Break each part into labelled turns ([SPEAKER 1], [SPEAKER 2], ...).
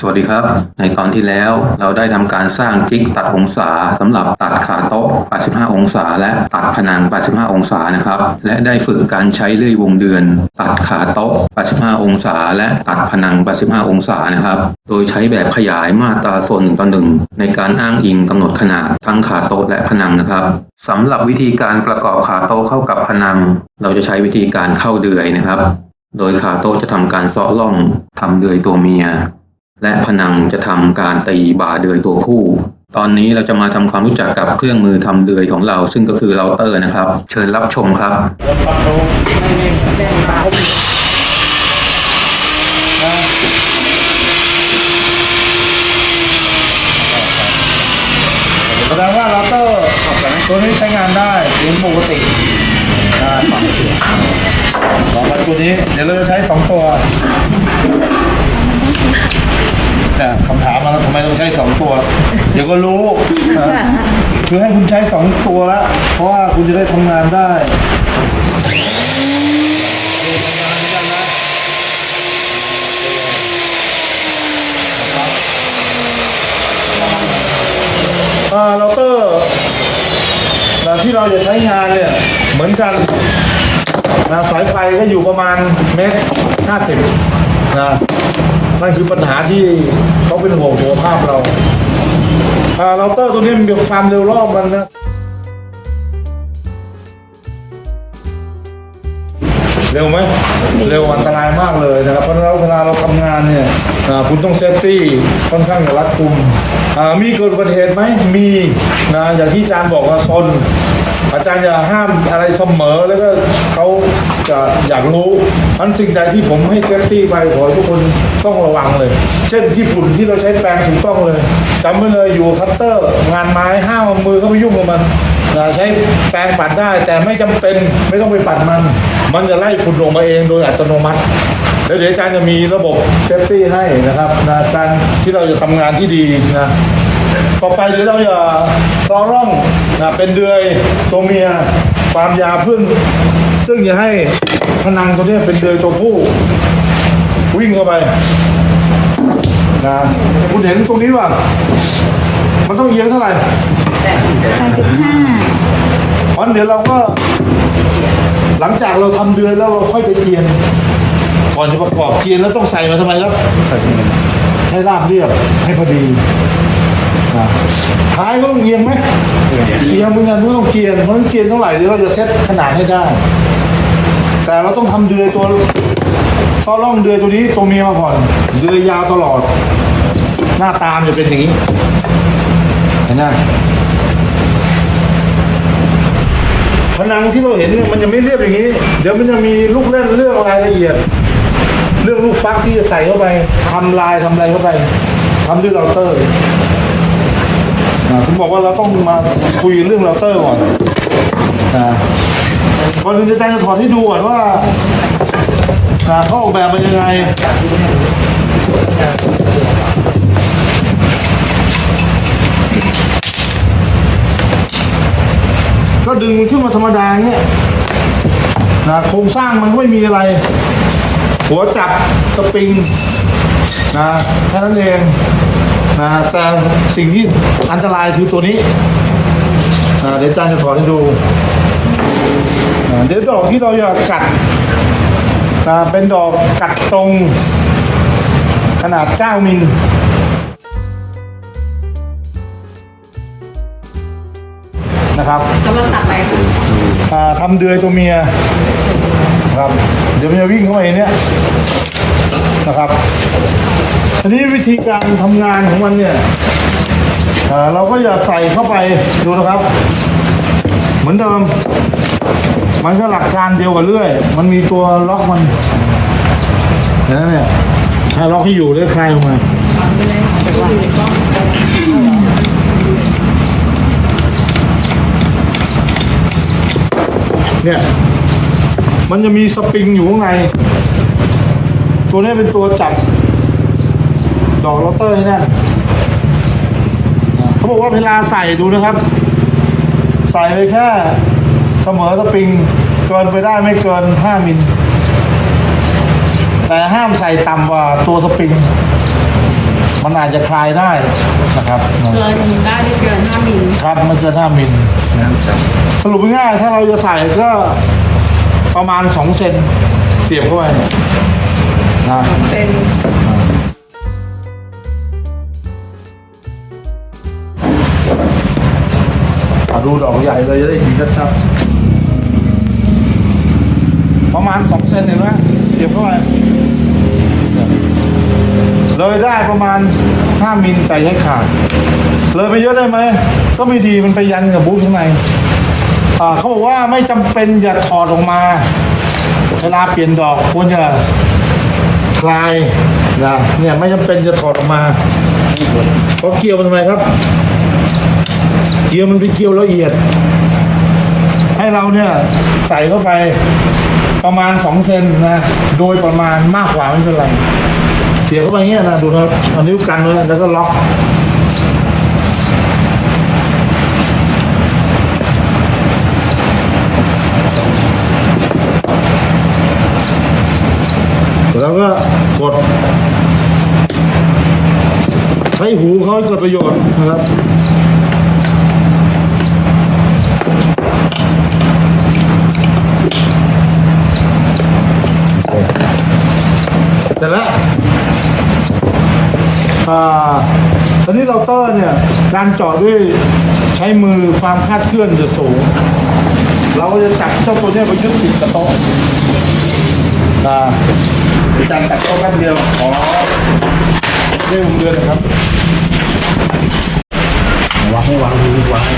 [SPEAKER 1] สวัสดีครับ ในตอนที่แล้วเราได้ทำการสร้างจิกตัดองศาสำหรับตัดขาโต๊ะ 85 องศา และตัดผนัง 85 องศานะครับ และได้ฝึกการใช้เลื่อยวงเดือน ตัดขาโต๊ะ 85 องศา และตัดผนัง 85 องศานะครับ โดยใช้แบบขยายมาตราส่วนหนึ่งต่อหนึ่งในการอ้างอิงกำหนดขนาดทั้งขาโต๊ะและผนังนะครับสำหรับวิธีการประกอบขาโต๊ะเข้ากับผนัง เราจะใช้วิธีการเข้าเดือยนะครับ โดยขาโต๊ะจะทำการเซาะล่องทำเดือยตัวเมีย และผนังจะทำการตีบ่าเดือยตัวผู้ ตอนนี้เราจะมาทำความรู้จักกับเครื่องมือทำเดือยของเรา ซึ่งก็คือเราเตอร์นะครับ เชิญรับชมครับ
[SPEAKER 2] แสดงว่าเราเตอร์ตัวนี้ใช้งานได้เสียงปกติได้ฟังเสียงต่อไปตัวนี้เดี๋ยวเราจะใช้สองตัว นี่ยคำถามมาแล้วทำไมต้องใช้สองตัว เดี๋ยวก็รู้นะคือให้คุณใช้สองตัวแล้วเพราะว่าคุณจะได้ทำงานได้อ่าเราเตอร์นะที่เราจะใช้งานเนี่ย เหมือนกันนะสายไฟก็อยู่ประมาณเมตรห้าสิบนะ นั่นคือปัญหาที่เขาเป็นห่วงสุขภาพเราอ่าเราเตอร์ตัวนี้มันมีความเร็วรอบมันนะเร็วไหมเร็วอันตรายมากเลยนะครับเพราะฉะนั้นเวลาเราทำงานเนี่ยอ่าคุณต้องเซฟตี้ค่อนข้างจะรัดกุมอ่ามีเกิดอุบัติเหตุไหมมีนะอย่างที่อาจารย์บอกว่าซน อาจารย์จะห้ามอะไรเสมอแล้วก็เขาจะอยากรู้อันสิ่งใดที่ผมให้เซฟตี้ไปขอให้ทุกคนต้องระวังเลย เช่นที่ฝุ่นที่เราใช้แปรงถูกต้องเลยจำไว้เลยอยู่คัตเตอร์ งานไม้ห้ามมือเข้าไปยุ่งกับมันนะใช้แปรงปัดได้ แต่ไม่จำเป็นไม่ต้องไปปัดมัน มันจะไล่ฝุ่นลงมาเองโดยอัตโนมัติแล้วเดี๋ยวอาจารย์จะมีระบบเซฟตี้ให้นะครับนะการที่เราจะทำงานที่ดีนะ ต่อไปเดี๋ยวเราจะซอร่องนะเป็นเดือยตัวเมียความยาวพึ่ง ซึ่งจะให้พนังตัวเนี้ยเป็นเดือยตัวผู้ วิ่งเข้าไปนะคุณเห็นตรงนี้ว่ามันต้องเอียงเท่าไหร่
[SPEAKER 3] แปดสิบห้า
[SPEAKER 2] เพราะเดี๋ยวเราก็ หลังจากเราทำเดือนแล้วเราค่อยไปเจียน ก่อนจะประกอบเจียนแล้วต้องใส่มาทำไมครับให้ราบเรียบให้พอดีอ่า ท้ายก็ต้องเอียงไหมเอียงเหมือนกันก็ต้องเจียนเพราะเจียนเท่าไหร่เดี๋ยวเราจะเซ็ตขนาดให้ได้ แต่เราต้องทำเดือยตัวซ้อร่องเดือยตัวนี้ตัวเมียมาก่อนเดือยยาวตลอด หน้าตามจะเป็นอย่างนี้เห็นไหมผนังที่เราเห็นมันยังไม่เรียบอย่างนี้ เดี๋ยวมันจะมีลูกเล่นเรื่องรายละเอียด เรื่องลูกฟักที่จะใส่เข้าไปทำลายทำอะไรเข้าไปทำด้วยเราเตอร์ ผมบอกว่าเราต้องมาคุยเรื่องเราเตอร์ก่อนนะก่อนอื่นอาจารย์จะถอดให้ดูก่อนว่าเขาออกแบบมันยังไงก็ดึงขึ้นมาธรรมดาเงี้ยนะโครงสร้างมันไม่มีอะไร หัวจับสปริงนะแค่นั้นเอง นะแต่สิ่งที่อันตรายคือตัวนี้นะเดี๋ยวอาจารย์จะถอดให้ดูนะเดี๋ยวดอกที่เราอยากกัดนะเป็นดอกกัดตรงขนาด 9 มิลนะครับ
[SPEAKER 3] กำลังตัดอะไรคะ
[SPEAKER 2] อ่าทำเดือยตัวเมียครับ เดี๋ยวมันจะวิ่งเข้ามาในเนี้ย นะครับทีนี้วิธีการทำงานของมันเนี่ยเราก็อย่าใส่เข้าไปดูนะครับ เหมือนเดิม มันก็หลักการเดียวกับเรื่อย มันมีตัวล็อกมันนไหมเนี่ยให้ล็อกให้อยู่แล้วคลายออกมาเนี่ยมันจะมีสปริงอยู่ข้างใน ตัวนี้เป็นตัวจับ ดอกโรเตอร์ให้แน่นเขาบอกว่าเวลาใส่ดูนะครับ ใส่ไปแค่เสมอสปริง เกินไปได้ไม่เกิน 5 มิล แต่ห้ามใส่ต่ำกว่าตัวสปริง มันอาจจะคลายได้นะครับ
[SPEAKER 3] เกินได้ไม่เกินห้ามิล
[SPEAKER 2] ครับมันเกินห้ามิลสรุปง่ายๆถ้าเราจะใส่ก็ประมาณสองเซนเสียบเข้าไป นะ
[SPEAKER 3] เป็น
[SPEAKER 2] อะดูดอกใหญ่เลยจะได้เห็นชัดๆประมาณสองเซนเห็นไหมเสียบเข้าไปเลยได้ประมาณห้ามิลแต่อยังขาด เลยไปเยอะได้ไหม ก็ไม่ดีมันไปยันกับบูธข้างในอ่าเขาบอกว่าไม่จำเป็นอย่าถอดออกมา เวลาเปลี่ยนดอกควรจะ คลายนะเนี่ยไม่จำเป็นจะถอดออกมาเพราะเกลียวมันทำไมครับ เกลียวมันเป็นเกลียวละเอียด ให้เราเนี่ยใส่เข้าไปประมาณสองเซนนะโดยประมาณมากกว่าไม่เป็นไร เสียเข้าไปเงี้ยนะดูนะเอานิ้วกันไว้แล้วก็ล็อก แล้วก็กด ใช้หูเขาให้เกิดประโยชน์นะครับแต่ละอ่าตอนนี้เราเตอร์เนี่ย การเจาะด้วยใช้มือความคาดเคลื่อนจะสูง เราก็จะจับเจ้าตัวเนี้ยไปยึดติดกับโต๊ะ อ่าเป็นการตัดเข้าแป๊บเดียวอ๋อเรื่องเดือนนะครับวางให้วางดูวางให้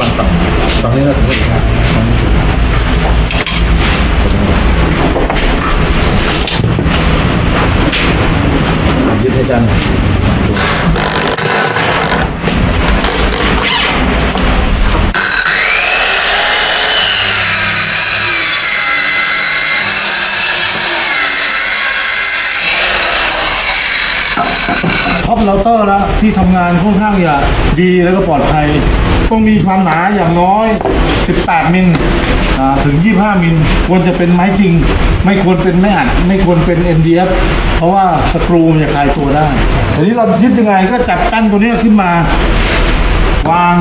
[SPEAKER 2] วางต่ำตอนนี้เราถึงจะทำยึดให้จัน เราเตอร์แล้วที่ทำงานค่อนข้างจะดีแล้วก็ปลอดภัย ต้องมีความหนาอย่างน้อย 18 มิลอ่าถึง 25 มิลควรจะเป็นไม้จริง ไม่ควรเป็นไม้อัด ไม่ควรเป็น MDF เพราะว่าสกรูมันจะคลายตัวได้ทีนี้เรายึดยังไงก็จับแป้นตัวเนี้ยขึ้นมา วาง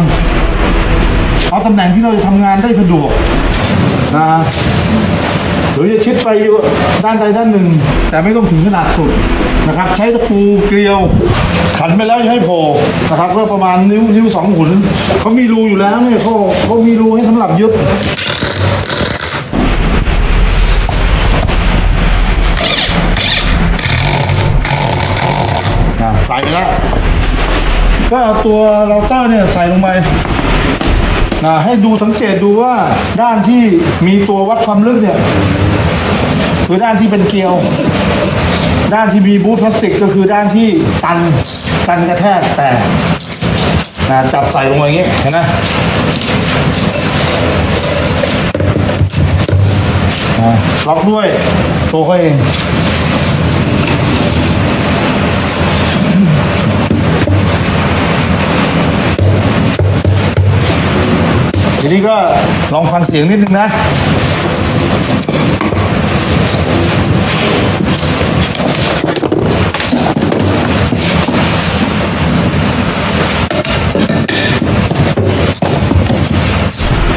[SPEAKER 2] เอาตำแหน่งที่เราจะทำงานได้สะดวกนะหรือจะชิดไปด้านใดด้านหนึ่ง แต่ไม่ต้องถึงขนาดสุด นะครับ ใช้ตะปูเกลียว ขันไปแล้วให้โผล่นะครับก็ประมาณนิ้วนิ้วสองหุนเขามีรูอยู่แล้วเนี่ยเขาเขามีรูให้สำหรับยึดอะใส่ไปแล้วก็เอาตัวเราเตอร์เนี่ยใส่ลงไปนะให้ดูสังเกตดูว่าด้านที่มีตัววัดความลึกเนี่ยคือด้านที่เป็นเกลียว ด้านที่มีบูทพลาสติกก็คือด้านที่ตันตันกระแทกแต่นะจับใส่ลงไปอย่างงี้เห็นไหมล็อกด้วยตัวเขาเองทีนี้ก็ลองฟังเสียงนิดนึงนะ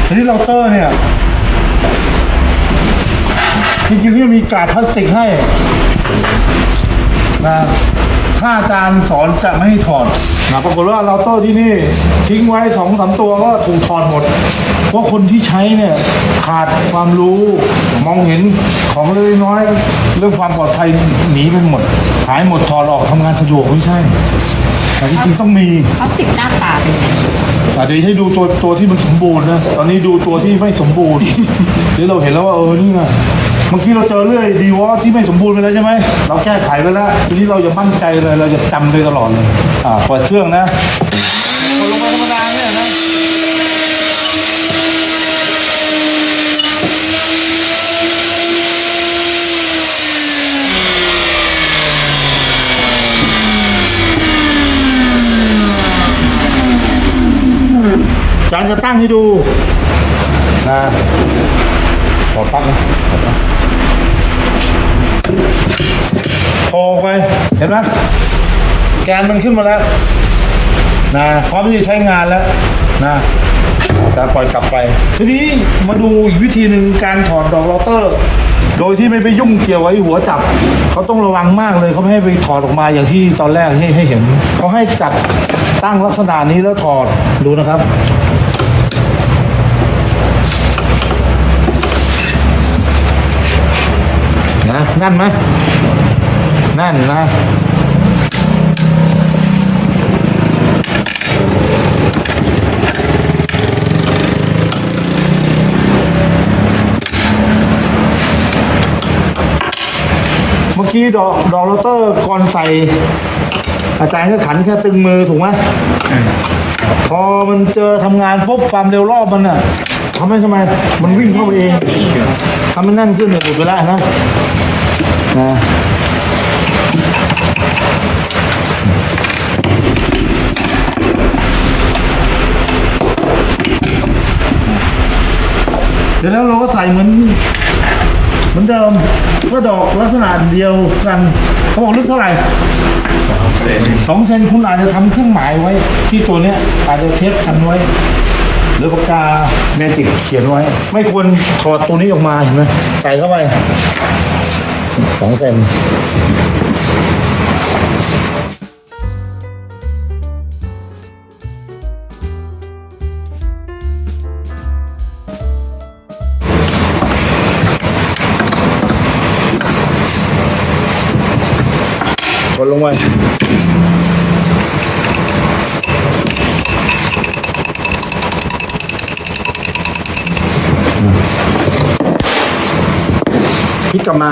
[SPEAKER 2] ทีนี้เราเตอร์เนี่ยจริงๆก็มีกาดพลาสติกให้นะ ถ้าอาจารย์สอนจะไม่ให้ถอดนะปรากฏว่าเราเตอร์ที่นี่ทิ้งไว้สองสามตัวก็ถูกถอดหมด เพราะคนที่ใช้เนี่ยขาดความรู้มองเห็นของเล็กน้อย เรื่องความปลอดภัยหนีไปหมด หายหมดถอดออกทำงานสะดวกไม่ใช่ แต่จริงๆต้องมี
[SPEAKER 3] เขาติดหน้าตาเป็นไง
[SPEAKER 2] อะเดี๋ยวให้ดูตัวตัวที่มันสมบูรณ์นะ ตอนนี้ดูตัวที่ไม่สมบูรณ์ เดี๋ยวเราเห็นแล้วว่าเออนี่ไงเมื่อกี้เราเจอเรื่อยดีวอที่ไม่สมบูรณ์ไปแล้วใช่ไหมเราแก้ไขไปแล้วทีนี้เราจะมั่นใจเลยเราจะจำเลยตลอดเลยอ่าเปิดเครื่องนะกดลงไปธรรมดาเนี่ยนะจานจะตั้งให้ดูนะขอตั้งนะขอตั้ง โผล่ไป เห็นไหมแกนมันขึ้นมาแล้วนะพร้อมที่จะใช้งานแล้วนะจะปล่อยกลับไป ทีนี้มาดูอีกวิธีหนึ่งการถอดดอกลอเตอร์ โดยที่ไม่ไปยุ่งเกี่ยวไว้หัวจับ เขาต้องระวังมากเลยเขาไม่ให้ไปถอดออกมาอย่างที่ตอนแรกให้ให้เห็น เขาให้จับตั้งลักษณะนี้แล้วถอดดูนะครับ นะนั่นไหมนั่นนะเมื่อกี้ดอกดอกโรเตอร์ก่อนใส่ อาจารย์ก็ขันแค่ตึงมือถูกไหมพอมันเจอทำงานปุ๊บความเร็วรอบมันอะ ทำให้ทำไม มันวิ่งเข้าไปเองทำให้แน่นขึ้นเนี่ยหลุดไปแล้วนะนะเสร็จแล้วเราก็ใส่เหมือนเหมือนเดิมก็ดอกลักษณะเดียวกันเขาบอกลึกเท่าไหร่สองเซนคุณอาจจะทำเครื่องหมายไว้ที่ตัวเนี้ยอาจจะเทปคันไว้ รือปากกาเมจิกเขียนไว้ ไม่ควรถอดตัวนี้ออกมาเห็นไหมใส่เข้าไปสองเซนกดลงไป กลับมา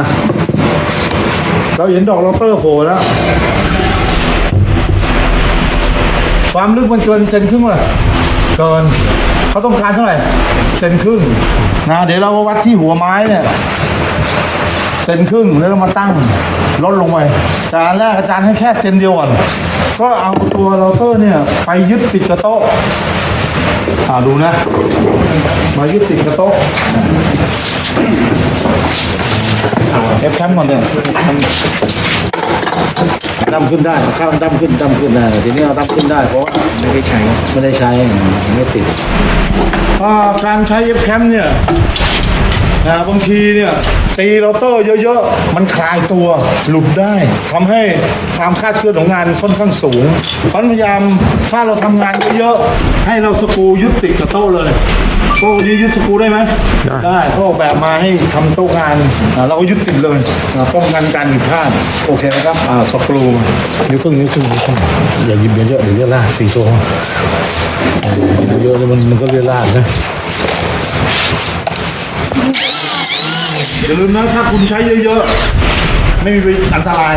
[SPEAKER 2] เราเห็นดอกลอตเตอร์โผล่แล้ว ความลึกมันเกินเซนครึ่งเลยเกินเขาต้องการเท่าไหร่เซนครึ่งนะเดี๋ยวเราวัดที่หัวไม้เนี่ยเซนครึ่งแล้วก็มาตั้งลดลงไปแต่อันแรกอาจารย์ให้แค่เซนเดียวก่อนก็เอาตัวเราเตอร์เนี่ย ไปยึดติดกับโต๊ะ อ่าดูนะ มายึดติดกับโต๊ะเอฟแชมป์ก่อนเนี่ยดำขึ้นได้ข้ามดำขึ้นดำขึ้นได้ทีนี้เราดำขึ้นได้เพราะว่าไม่ได้ใช้ไม่ได้ใช้ไม่ติดอ่าการใช้เอฟแคมเนี่ย นะบางทีเนี่ยตีโรเตอร์เยอะๆ มันคลายตัวหลุดได้ทำให้ความคาดเคลื่อนของงานค่อนข้างสูงเพราะพยายามถ้าเราทำงานเยอะๆ ให้เราสกรูยึดติดกับโต๊ะเลยโต๊ะนี้ยึดสกรูได้ไหมได้เขาออกแบบมาให้ทำโต๊ะงานอ่าเราก็ยึดติดเลยอ่าป้องกันการผิดพลาดโอเคนะครับอ่าสกรูนิ้วครึ่งนิ้วครึ่งนิ้วครึ่งอย่าหยิบเยอะๆเดี๋ยวเลือดลาดสี่ตัวอ่าเยอะๆเลยมันมันก็เลือดลาดนะ อย่าลืมนะถ้าคุณใช้เยอะๆ ไม่มีอันตราย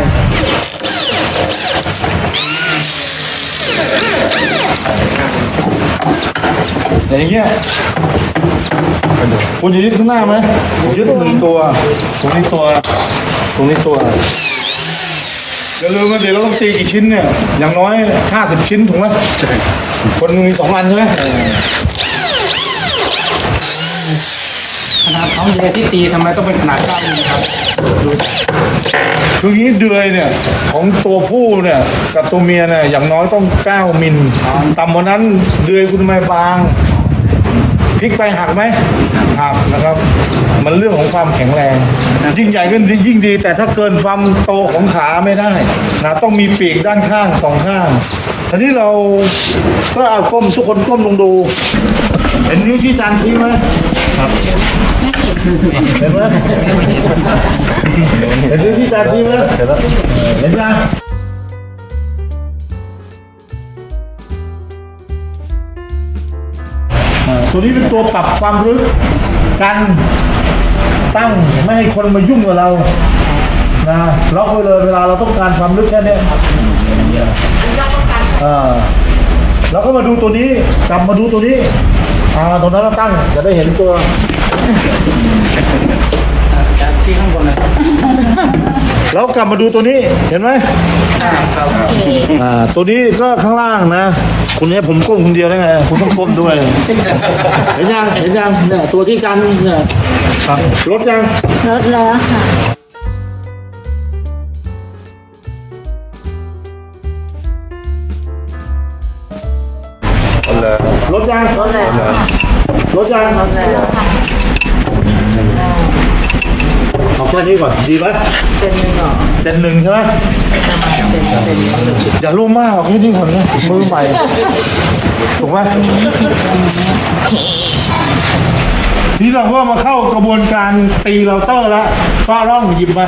[SPEAKER 2] อย่างเงี้ยคุณจะยึดข้างหน้าไหมยึดหนึ่งตัวตรงนี้ตัวตรงนี้ตัวอย่าลืมนะเดี๋ยวเราต้องตีกี่ชิ้นเนี่ย อย่างน้อยห้าสิบชิ้นถูกไหมใช่คนหนึ่งมีสองอันใช่ไหม
[SPEAKER 4] ขนาดท้องเรือที่ตีทำไมต้องเป็นขนาดเก้ามิลครับ
[SPEAKER 2] คืออย่างนี้เดือยเนี่ย ของตัวผู้เนี่ย กับตัวเมียเนี่ยอย่างน้อยต้อง9มิลต่ำกว่านั้นเดือยคุณทำไมบางพลิกไปหักไหมหักนะครับ มันเรื่องของความแข็งแรง ยิ่งใหญ่ก็ยิ่งดี แต่ถ้าเกินความโตของขาไม่ได้นะต้องมีปีกด้านข้างสองข้างทีนี้เราก็เอาก้มทุกคนก้มลงดู เห็นนิ้วที่จานชี้ไหมครับ เห็นไหมเห็นที่จานทีมเห็นแล้วเห็นยังอ่าตัวนี้เป็นตัวปรับความลึกกันตั้งไม่ให้คนมายุ่งกับเรานะล็อกไว้เลยเวลาเราต้องการความลึกแค่เนี้ยอ่าก็มาดูตัวนี้กลับมาดูตัวนี้อ่าตรงนั้นเราตั้งจะได้เห็นตัว
[SPEAKER 4] จากที่ข้างบนเลย
[SPEAKER 2] แล้วกลับมาดูตัวนี้เห็นไหม
[SPEAKER 4] ครับ
[SPEAKER 2] อ่าตัวนี้ก็ข้างล่างนะคุณให้ผมก้มคนเดียวได้ไงคุณต้องก้มด้วยเห็นยังเห็นยังเนี่ยตัวที่กันเนี่ยครับลดยัง
[SPEAKER 3] ลดแล้วค่ะ
[SPEAKER 2] ลดเลยลดยังลดแล้วลดยังลดแล้ว เอาแค่นี้ก่อนดีไหมเส้นหนึ่งเส้นหนึ่งใช่ไหมอย่าลุ่มมากเอาแค่นี้ก่อนนะมือใหม่ถูกไหมนี่เราก็มาเข้ากระบวนการตีเราเตอร์แล้วฟ้าร่องหยิบมา